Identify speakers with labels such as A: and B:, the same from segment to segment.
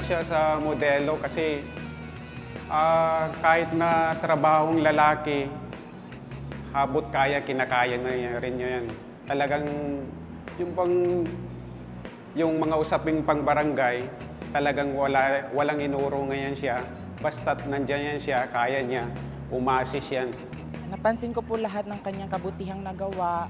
A: siya sa modelo kasi ah, kahit na trabahong lalaki, habot kaya, kinakaya na niya rin niya yan. Talagang yung pang yung mga usaping pang barangay, talagang wala, walang inuro ngayon siya. Basta't nandyan yan siya, kaya niya, umasis yan.
B: Napansin ko po lahat ng kanyang kabutihang nagawa.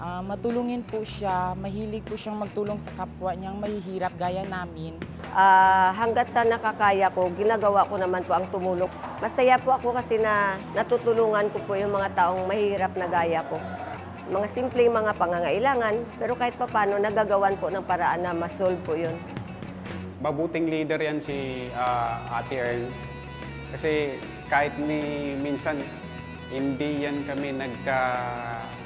B: Ah, matulungin po siya, mahilig po siyang magtulong sa kapwa niyang mahihirap gaya namin.
C: Ah, hanggat sa nakakaya ko, ginagawa ko naman po ang tumulong. Masaya po ako kasi na natutulungan ko po yung mga taong mahirap na gaya ko. Mga simpleng mga pangangailangan, pero kahit papano nagagawan po ng paraan na masolve po yun.
A: Mabuting leader yan si ah, Ate Ern. Kasi kahit ni minsan hindi yan kami nagka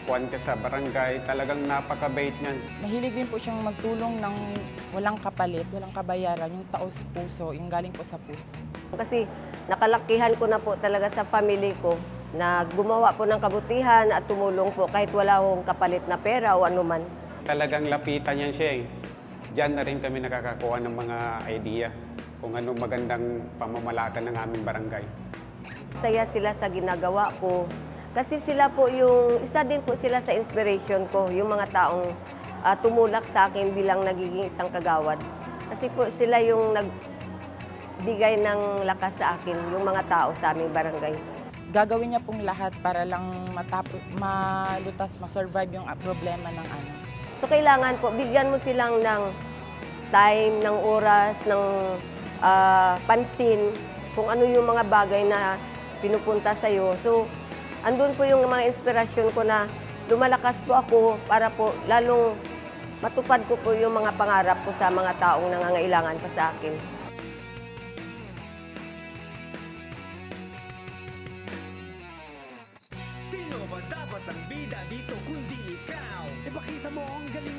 A: kuwan ka sa barangay, talagang napakabait niyan.
B: Mahilig din po siyang magtulong ng walang kapalit, walang kabayaran, yung taos puso, yung galing po sa puso.
C: Kasi nakalakihan ko na po talaga sa family ko na gumawa po ng kabutihan at tumulong po kahit wala akong kapalit na pera o anuman.
A: Talagang lapitan yan siya eh. Diyan na rin kami nakakakuha ng mga idea kung anong magandang pamamalatan ng aming barangay.
C: Saya sila sa ginagawa ko. Kasi sila po yung, isa din po sila sa inspiration ko, yung mga taong ah, tumulak sa akin bilang nagiging isang kagawad. Kasi po sila yung nagbigay ng lakas sa akin, yung mga tao sa aming barangay.
B: Gagawin niya pong lahat para lang matapos, malutas, ma-survive yung ah, problema ng ano.
C: So kailangan po, bigyan mo silang ng time, ng oras, ng ah, pansin, kung ano yung mga bagay na pinupunta sa'yo. So, andun po yung mga inspirasyon ko na lumalakas po ako para po lalong matupad ko po yung mga pangarap ko sa mga taong nangangailangan pa sa akin.
D: Sino ba dapat ang bida dito kundi ikaw? Ipakita mo ang galing